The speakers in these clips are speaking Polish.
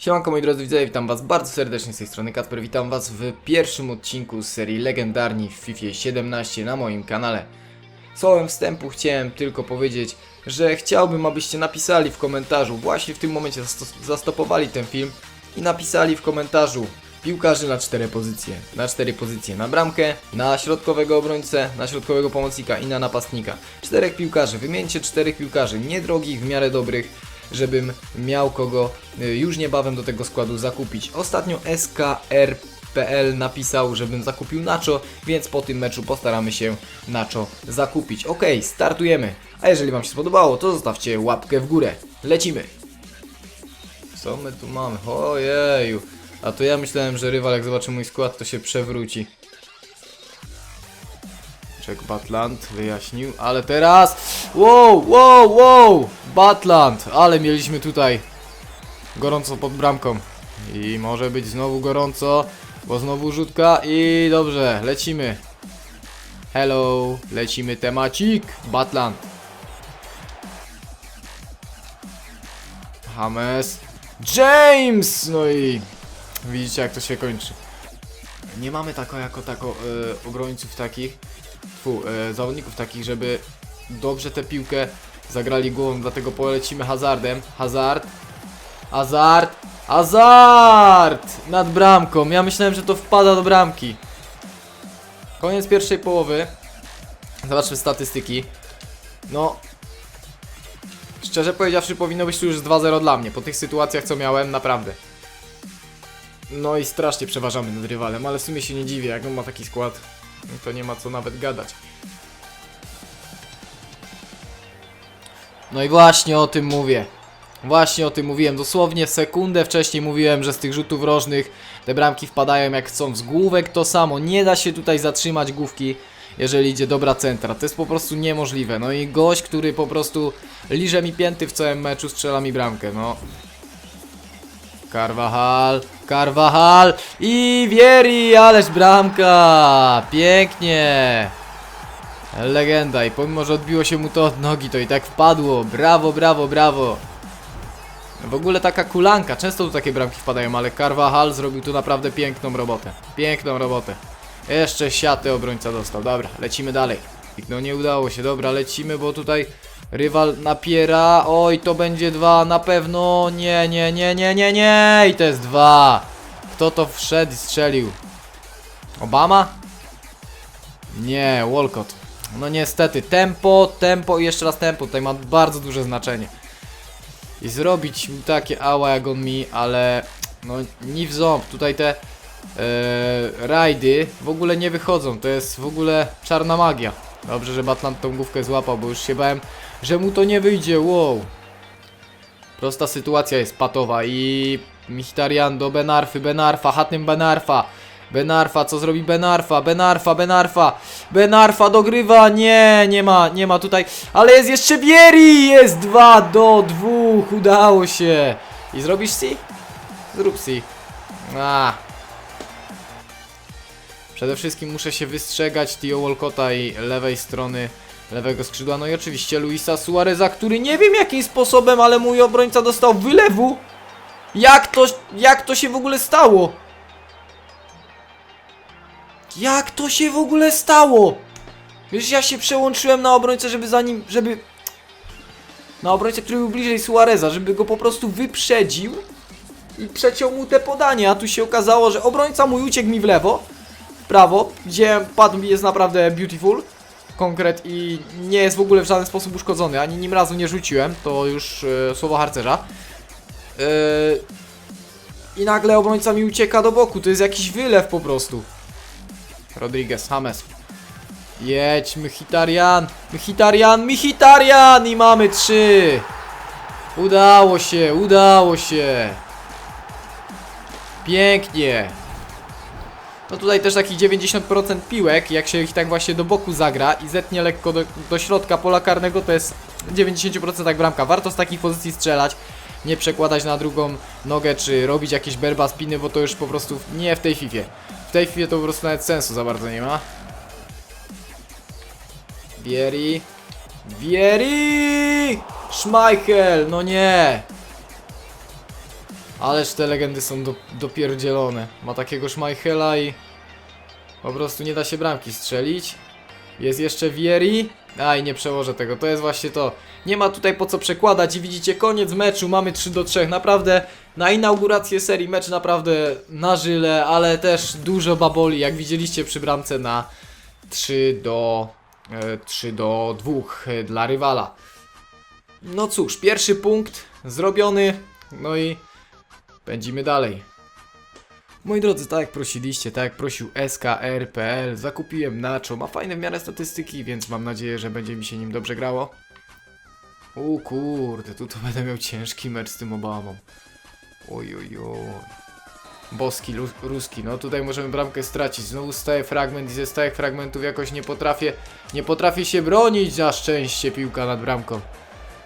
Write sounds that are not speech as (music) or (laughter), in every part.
Siemanko moi drodzy widzowie, witam was bardzo serdecznie z tej strony Kacper, witam was w pierwszym odcinku z serii Legendarni w FIFA 17 na moim kanale. Słowem wstępu chciałem tylko powiedzieć, że chciałbym abyście napisali w komentarzu, właśnie w tym momencie zasto- zastopowali ten film i napisali w komentarzu piłkarzy na cztery pozycje. Na cztery pozycje, na bramkę, na środkowego obrońcę, na środkowego pomocnika i na napastnika. Czterech piłkarzy, wymieńcie czterech piłkarzy, niedrogich, w miarę dobrych, żebym miał kogo y, już niebawem do tego składu zakupić. Ostatnio SKR.pl napisał, żebym zakupił Nacho, więc po tym meczu postaramy się Nacho zakupić. Ok, startujemy. A jeżeli Wam się spodobało, to zostawcie łapkę w górę. Lecimy. Co my tu mamy? Ojeju. A to ja myślałem, że rywal jak zobaczy mój skład, to się przewróci. Czek Batland wyjaśnił, ale teraz... Wow, wow, wow! Batland! Ale mieliśmy tutaj gorąco pod bramką. I może być znowu gorąco, bo znowu rzutka i dobrze, lecimy. Hello, lecimy temacik. Batland. James. James! No i widzicie jak to się kończy. Nie mamy tako jako tako e, obrońców takich, fu, e, zawodników takich, żeby dobrze tę piłkę zagrali głową, dlatego polecimy hazardem. Hazard. Hazard. Hazard! Nad bramką. Ja myślałem, że to wpada do bramki. Koniec pierwszej połowy. Zobaczmy statystyki. No. Szczerze powiedziawszy, powinno być tu już 2-0 dla mnie. Po tych sytuacjach, co miałem, naprawdę. No i strasznie przeważamy nad rywalem, ale w sumie się nie dziwię, jak on ma taki skład, to nie ma co nawet gadać. No i właśnie o tym mówię. Właśnie o tym mówiłem. Dosłownie sekundę wcześniej mówiłem, że z tych rzutów rożnych te bramki wpadają jak chcą. Z główek to samo. Nie da się tutaj zatrzymać główki, jeżeli idzie dobra centra. To jest po prostu niemożliwe. No i gość, który po prostu liże mi pięty w całym meczu, strzela mi bramkę. No, Carvajal, Carvajal i Vieri, ależ bramka! Pięknie! Legenda i pomimo, że odbiło się mu to od nogi, to i tak wpadło. Brawo, brawo, brawo. W ogóle taka kulanka, często tu takie bramki wpadają, ale Carvajal zrobił tu naprawdę piękną robotę. Piękną robotę. Jeszcze siatę obrońca dostał. Dobra, lecimy dalej. No nie udało się, dobra, lecimy, bo tutaj rywal napiera. Oj, to będzie dwa na pewno. Nie, nie, nie, nie, nie, nie. I to jest dwa. Kto to wszedł i strzelił? Obama? Nie, Walcott. No niestety, tempo, tempo i jeszcze raz tempo. Tutaj ma bardzo duże znaczenie. I zrobić takie ała jak on mi, ale no ni w ząb. Tutaj te e, rajdy w ogóle nie wychodzą. To jest w ogóle czarna magia. Dobrze, że Batland tą główkę złapał, bo już się bałem, że mu to nie wyjdzie. Wow. Prosta sytuacja jest patowa i Mkhitaryan do Benarfy, Benarfa, Hatem Benarfa. Benarfa, co zrobi Benarfa? Benarfa, Benarfa. Benarfa dogrywa. Nie, nie ma, nie ma tutaj. Ale jest jeszcze Bieri! Jest 2 do 2. Udało się. I zrobisz si? Zrób si. A. Przede wszystkim muszę się wystrzegać Tio Walcotta i lewej strony lewego skrzydła. No i oczywiście Luisa Suareza, który nie wiem jakim sposobem, ale mój obrońca dostał wylewu. Jak to, jak to się w ogóle stało? Jak to się w ogóle stało? Wiesz, ja się przełączyłem na obrońcę, żeby za nim, żeby... Na obrońcę, który był bliżej Suareza, żeby go po prostu wyprzedził i przeciął mu te podanie, a tu się okazało, że obrońca mój uciekł mi w lewo, w prawo, gdzie padł jest naprawdę beautiful, konkret i nie jest w ogóle w żaden sposób uszkodzony, ani nim razu nie rzuciłem, to już e, słowo harcerza. E, I nagle obrońca mi ucieka do boku, to jest jakiś wylew po prostu. Rodriguez, James. Jedź, Mkhitaryan, Mkhitaryan, Mkhitaryan i mamy trzy. Udało się, udało się. Pięknie. No tutaj też takich 90% piłek, jak się ich tak właśnie do boku zagra i zetnie lekko do, do środka pola karnego, to jest 90% tak bramka. Warto z takich pozycji strzelać, nie przekładać na drugą nogę, czy robić jakieś berba spiny, bo to już po prostu nie w tej fifie. W tej chwili to po prostu nawet sensu za bardzo nie ma. Vieri. Vieri! Schmeichel, no nie. Ależ te legendy są do, dopierdzielone. Ma takiego Schmeichela i po prostu nie da się bramki strzelić. Jest jeszcze Vieri. Aj, nie przełożę tego, to jest właśnie to. Nie ma tutaj po co przekładać i widzicie koniec meczu, mamy 3 do 3. Naprawdę na inaugurację serii mecz naprawdę na żyle, ale też dużo baboli, jak widzieliście przy bramce na 3 do, e, 3 do 2 e, dla rywala. No cóż, pierwszy punkt zrobiony, no i pędzimy dalej. Moi drodzy, tak jak prosiliście, tak jak prosił SKR.pl, zakupiłem Nacho, ma fajne w miarę statystyki, więc mam nadzieję, że będzie mi się nim dobrze grało. U kurde, tu to (laughs) będę miał ciężki mecz z tym Obamą. Oj, oj, oj. Boski, ruski, no tutaj możemy bramkę stracić. Znowu staje fragment i ze stałych fragmentów jakoś nie potrafię, nie potrafię się bronić na szczęście piłka nad bramką.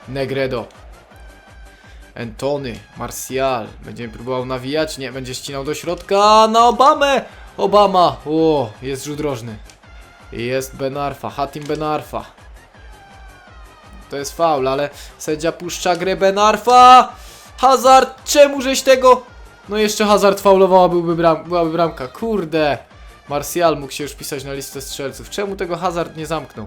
Negredo. Antony, Martial. Będziemy próbował nawijać? Nie, będzie ścinał do środka na Obamę! Obama! O, jest rzut rożny. Jest Benarfa, Hatim Benarfa. To jest faul, ale sędzia puszcza grę Benarfa! Hazard, czemu żeś tego? No jeszcze Hazard faulowała, byłby bram, byłaby bramka. Kurde! Martial mógł się już pisać na listę strzelców. Czemu tego Hazard nie zamknął?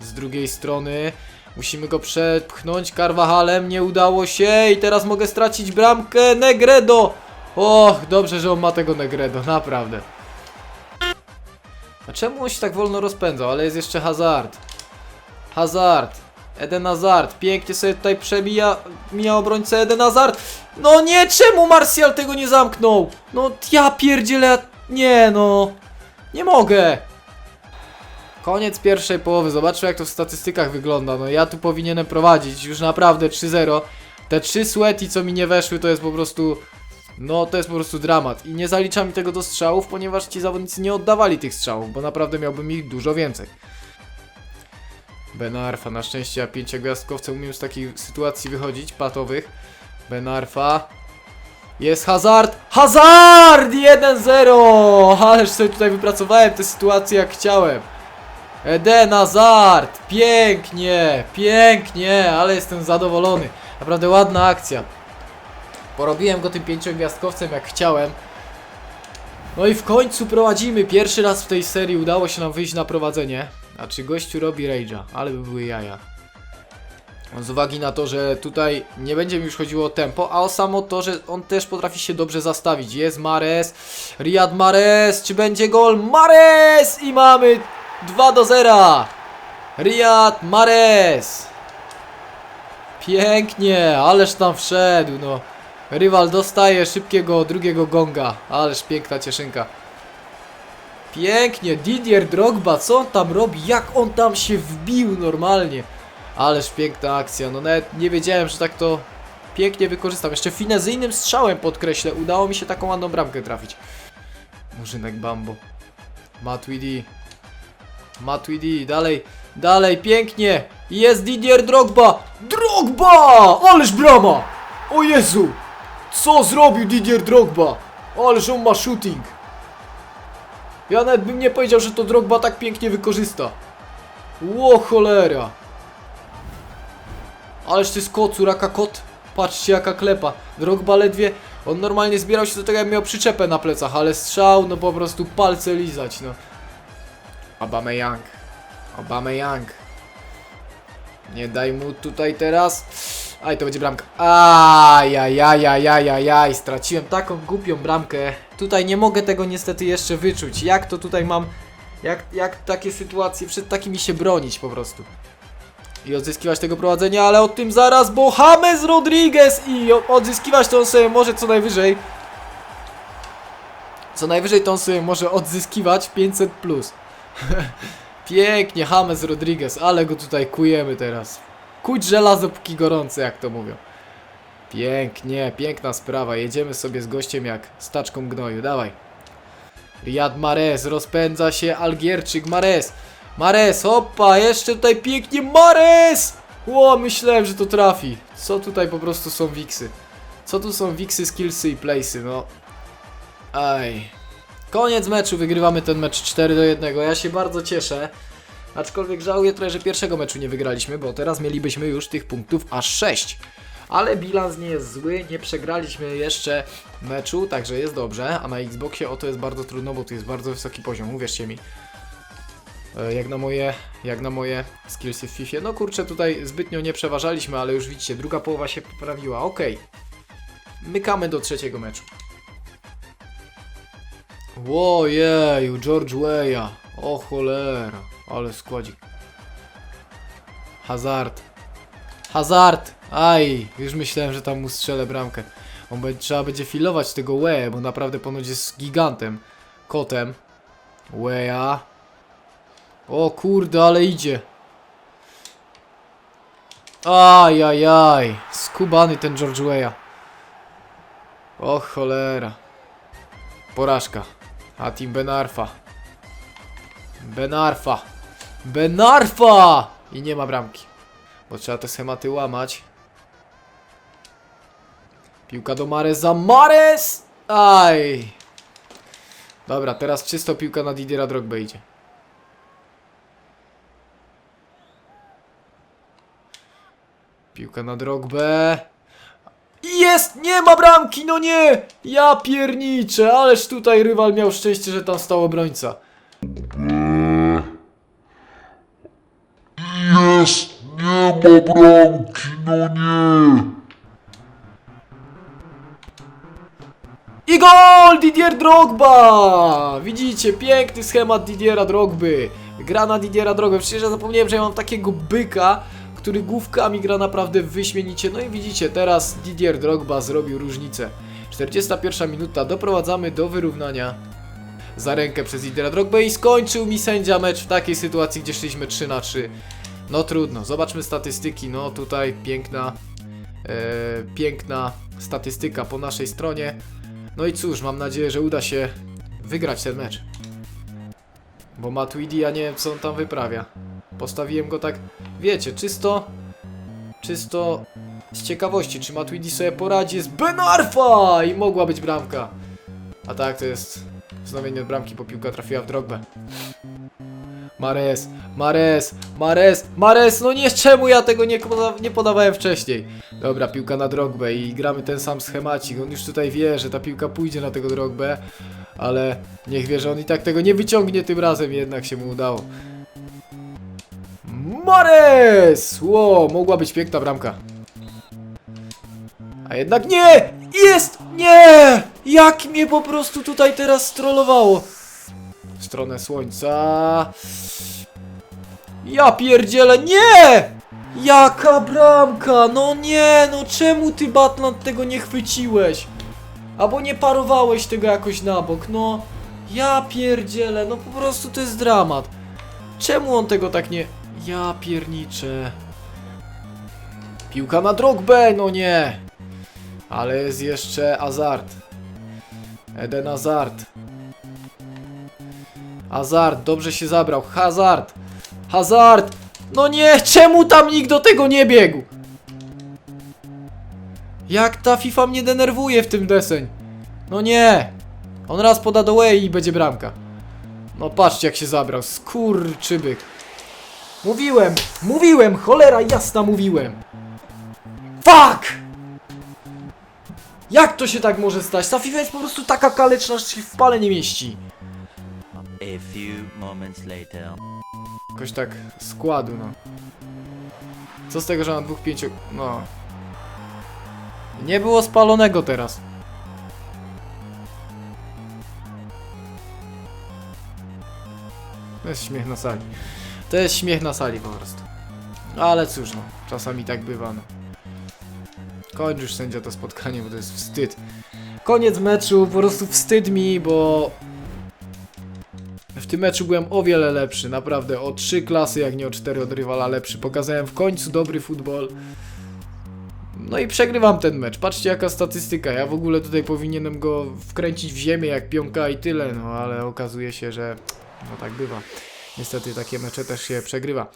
Z drugiej strony musimy go przepchnąć Carvajalem, nie udało się i teraz mogę stracić bramkę Negredo! Och, dobrze, że on ma tego Negredo, naprawdę. A czemu on się tak wolno rozpędzał? Ale jest jeszcze Hazard. Hazard. Eden Hazard. Pięknie sobie tutaj przebija. Mija obrońcę Eden Hazard. No nie, czemu Martial tego nie zamknął? No ja pierdzielę. Nie no. Nie mogę. Koniec pierwszej połowy. Zobaczmy jak to w statystykach wygląda. No ja tu powinienem prowadzić już naprawdę 3-0. Te trzy sweaty co mi nie weszły to jest po prostu... No to jest po prostu dramat. I nie zaliczam tego do strzałów, ponieważ ci zawodnicy nie oddawali tych strzałów, bo naprawdę miałbym ich dużo więcej. Benarfa, na szczęście ja pięciogwiazdkowcem umiem z takich sytuacji wychodzić, patowych. Benarfa. Jest Hazard! Hazard! 1-0! Ależ sobie tutaj wypracowałem tę sytuację jak chciałem. Eden Hazard! Pięknie, pięknie, ale jestem zadowolony. Naprawdę ładna akcja. Porobiłem go tym pięciogwiazdkowcem jak chciałem. No i w końcu prowadzimy. Pierwszy raz w tej serii udało się nam wyjść na prowadzenie. A czy gościu robi rage'a? Ale by były jaja. Z uwagi na to, że tutaj nie będzie mi już chodziło o tempo, a o samo to, że on też potrafi się dobrze zastawić. Jest Mares, Riyad Mares, czy będzie gol? Mares! I mamy 2 do 0. Riyad Mares. Pięknie, ależ tam wszedł, no. Rywal dostaje szybkiego drugiego gonga, ależ piękna cieszynka. Pięknie, Didier Drogba, co on tam robi? Jak on tam się wbił normalnie? Ależ piękna akcja, no nawet nie wiedziałem, że tak to pięknie wykorzystam. Jeszcze finezyjnym strzałem podkreślę, udało mi się taką ładną bramkę trafić. Murzynek Bambo. Matuidi. Matuidi, dalej, dalej, pięknie. Jest Didier Drogba. Drogba! Ależ brama! O Jezu! Co zrobił Didier Drogba? Ależ on ma shooting. Ja nawet bym nie powiedział, że to Drogba tak pięknie wykorzysta. Ło cholera. Ależ ty z kocu, raka kot. Patrzcie jaka klepa. Drogba ledwie, on normalnie zbierał się do tego jak miał przyczepę na plecach, ale strzał, no po prostu palce lizać, no. Obama Young. Nie daj mu tutaj teraz. Aj, to będzie bramka. Ajajajajajajaj, straciłem taką głupią bramkę. Tutaj nie mogę tego niestety jeszcze wyczuć. Jak to tutaj mam... Jak, jak takie sytuacje, przed takimi się bronić po prostu. I odzyskiwać tego prowadzenia, ale o tym zaraz, bo James Rodriguez i odzyskiwać to on sobie może co najwyżej. Co najwyżej to on sobie może odzyskiwać 500 plus. (laughs) Pięknie, James Rodriguez, ale go tutaj kujemy teraz. Kuć żelazo póki gorące, jak to mówią. Pięknie, piękna sprawa. Jedziemy sobie z gościem jak z taczką gnoju. Dawaj. Riyad Mahrez, rozpędza się Algierczyk Mahrez. Mares, opa, jeszcze tutaj pięknie Mares! Ło, myślałem, że to trafi. Co tutaj po prostu są wiksy? Co tu są wiksy, skillsy i playsy, no. Aj. Koniec meczu, wygrywamy ten mecz 4 do 1. Ja się bardzo cieszę. Aczkolwiek żałuję trochę, że pierwszego meczu nie wygraliśmy, bo teraz mielibyśmy już tych punktów aż 6. ale bilans nie jest zły, nie przegraliśmy jeszcze meczu, także jest dobrze, a na Xboxie o to jest bardzo trudno, bo tu jest bardzo wysoki poziom, uwierzcie mi. E, Jak na moje, jak na moje skillsy w FIFA. No kurczę, tutaj zbytnio nie przeważaliśmy, ale już widzicie, druga połowa się poprawiła. Okej. Mykamy do trzeciego meczu. Łojeju, George Weah. O cholera, ale składzik. Hazard. Hazard! Aj, już myślałem, że tam mu strzelę bramkę. On będzie, trzeba będzie filować tego Weah, bo naprawdę ponoć jest gigantem. Kotem. Weah. O kurde, ale idzie. Ajajaj. Skubany ten George Weah. O cholera. Porażka. A team Benarfa. Benarfa. Benarfa! I nie ma bramki. Bo trzeba te schematy łamać. Piłka do Mareza. Mares! Aj! Dobra, teraz czysto piłka na Didiera Drogba idzie. Piłka na Drogbę. Jest! Nie ma bramki! No nie! Ja pierniczę! Ależ tutaj rywal miał szczęście, że tam stał obrońca. Jest! Nie ma bramki, no nie! I gol! Didier Drogba! Widzicie, piękny schemat Didiera Drogby. Gra na Didiera Drogbę. Przecież ja zapomniałem, że ja mam takiego byka, który główkami gra naprawdę wyśmienicie. No i widzicie, teraz Didier Drogba zrobił różnicę. 41 minuta, doprowadzamy do wyrównania za rękę przez Didiera Drogbę i skończył mi sędzia mecz w takiej sytuacji, gdzie szliśmy 3 na 3. No trudno, zobaczmy statystyki. No tutaj piękna, e, piękna statystyka po naszej stronie. No i cóż, mam nadzieję, że uda się wygrać ten mecz. Bo Matuidi, ja nie wiem co on tam wyprawia. Postawiłem go tak, wiecie, czysto, czysto z ciekawości, czy Matuidi sobie poradzi z Benarfa i mogła być bramka. A tak, to jest wznowienie bramki, bo piłka trafiła w drogbę. Mares, Mares, Mares, Mares, no nie, czemu ja tego nie, poda nie podawałem wcześniej? Dobra, piłka na drogbę i gramy ten sam schemacik. On już tutaj wie, że ta piłka pójdzie na tego drogbę, ale niech wie, że on i tak tego nie wyciągnie tym razem, jednak się mu udało. Mares! Ło, mogła być piękna bramka. A jednak nie! Jest! Nie! Jak mnie po prostu tutaj teraz strollowało? W stronę słońca. Ja pierdzielę, nie! Jaka bramka! No nie, no czemu ty Batland tego nie chwyciłeś? Albo nie parowałeś tego jakoś na bok, no. Ja pierdzielę, no po prostu to jest dramat. Czemu on tego tak nie... Ja pierniczę. Piłka na Drogbę, no nie. Ale jest jeszcze Hazard. Eden Hazard. Hazard, dobrze się zabrał. Hazard! Hazard! No nie, czemu tam nikt do tego nie biegł? Jak ta FIFA mnie denerwuje w tym deseń? No nie! On raz poda do way i będzie bramka. No patrzcie jak się zabrał, skurczybyk. Mówiłem, mówiłem, cholera jasna mówiłem. Fuck! Jak to się tak może stać? Ta FIFA jest po prostu taka kaleczna, że się w pale nie mieści. A few moments later. Jakoś tak składu, no. Co z tego, że mam dwóch pięciu... No. Nie było spalonego teraz. To jest śmiech na sali. To jest śmiech na sali po prostu. Ale cóż, no. Czasami tak bywa, no. Kończ już sędzia to spotkanie, bo to jest wstyd. Koniec meczu, po prostu wstyd mi, bo w tym meczu byłem o wiele lepszy, naprawdę o 3 klasy, jak nie o 4 od rywala lepszy. Pokazałem w końcu dobry futbol. No i przegrywam ten mecz. Patrzcie jaka statystyka. Ja w ogóle tutaj powinienem go wkręcić w ziemię jak pionka i tyle, no ale okazuje się, że no tak bywa. Niestety takie mecze też się przegrywa.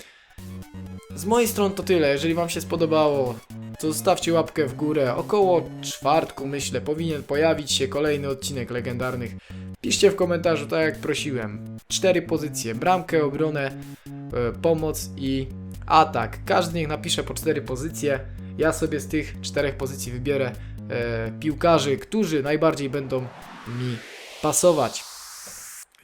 Z mojej strony to tyle. Jeżeli wam się spodobało, to zostawcie łapkę w górę. Około czwartku myślę powinien pojawić się kolejny odcinek legendarnych. Piszcie w komentarzu, tak jak prosiłem. Cztery pozycje: bramkę, obronę, e, pomoc i atak. Każdy niech napisze po cztery pozycje. Ja sobie z tych czterech pozycji wybiorę e, piłkarzy, którzy najbardziej będą mi pasować.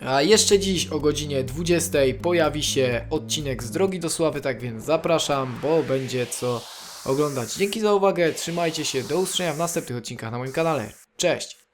A jeszcze dziś o godzinie 20 pojawi się odcinek z Drogi do Sławy, tak więc zapraszam, bo będzie co oglądać. Dzięki za uwagę, trzymajcie się, do usłyszenia w następnych odcinkach na moim kanale. Cześć!